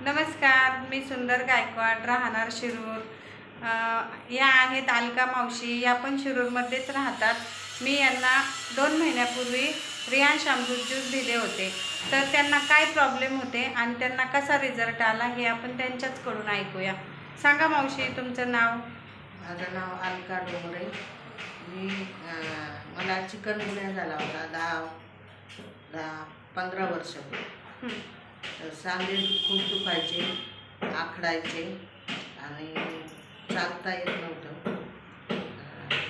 नमस्कार मी सुंदर गायकवाड राहणार शिरूर. या आहेत अलका मावशी. या पण शिरूरमध्येच राहतात. मी यांना दोन महिन्यापूर्वी रियांश अमृत ज्यूस दिले होते. तर त्यांना काय प्रॉब्लेम होते आणि त्यांना कसा रिझल्ट आला हे आपण त्यांच्याचकडून ऐकूया. सांगा मावशी तुमचं नाव? माझं नाव अलका डोंगरे. मी मला चिकन गुन्हा झाला होता दहा दहा पंधरा वर्षापूर्वी. तर सांधे खूप दुखायचे आखडायचे आणि चालता येत नव्हतं.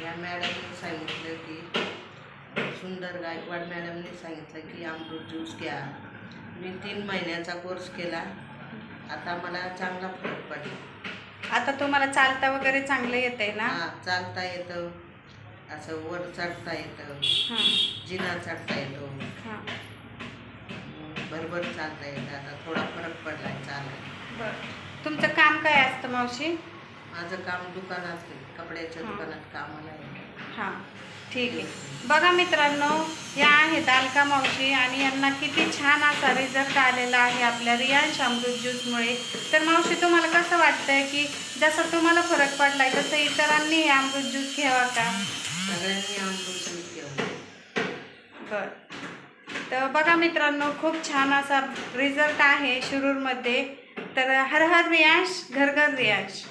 या मॅडमने सांगितलं की सुंदर गायकवाड मॅडमने सांगितलं की अमृत ज्यूस घ्या. मी तीन महिन्याचा कोर्स केला. आता मला चांगला फरक पडला. आता तुम्हाला चालता वगैरे चांगलं येत आहे ना? हा चालता येतं. असं वर चढता येतं. जिना चढता येतो. बरोबर चालता येतं आता थोडा फरक पडलाय चालाय बरं. तुमचं काम काय असतं मावशी? माझं काम दुकानात कपड्याच्या हा. दुकानात कामाला आहे हां. ठीक आहे. बघा मित्रांनो या आहेत अलका मावशी आणि यांना किती छान असा रिझल्ट आलेला आहे आपल्या रियांश अमृत ज्यूसमुळे तर मावशी तुम्हाला कसं वाटतंय की जसं तुम्हाला फरक पडलाय तसं इतरांनी हे अमृत ज्यूस घ्यावा का? सगळ्यांनी अमृत ज्यूस घेऊन बर. तर बघा मित्रांनो खूप छान असा रिझल्ट आहे शिरूरमध्ये. तर हर हर रियाश घर घर रियाश